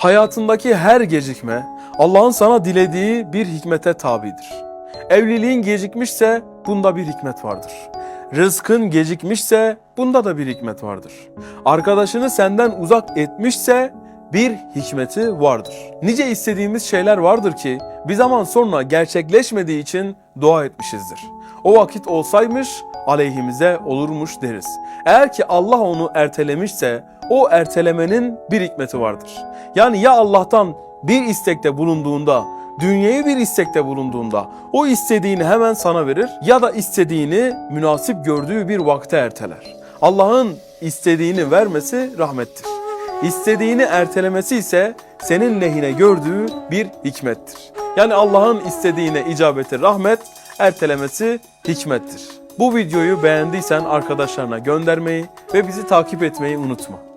Hayatındaki her gecikme Allah'ın sana dilediği bir hikmete tabidir. Evliliğin gecikmişse bunda bir hikmet vardır. Rızkın gecikmişse bunda da bir hikmet vardır. Arkadaşını senden uzak etmişse bir hikmeti vardır. Nice istediğimiz şeyler vardır ki bir zaman sonra gerçekleşmediği için dua etmişizdir. O vakit olsaymış aleyhimize olurmuş deriz. Eğer ki Allah onu ertelemişse o ertelemenin bir hikmeti vardır. Yani ya Allah'tan bir istekte bulunduğunda, dünyayı bir istekte bulunduğunda o istediğini hemen sana verir ya da istediğini münasip gördüğü bir vakte erteler. Allah'ın istediğini vermesi rahmettir. İstediğini ertelemesi ise senin lehine gördüğü bir hikmettir. Yani Allah'ın istediğine icabeti rahmet, ertelemesi hikmettir. Bu videoyu beğendiysen arkadaşlarına göndermeyi ve bizi takip etmeyi unutma.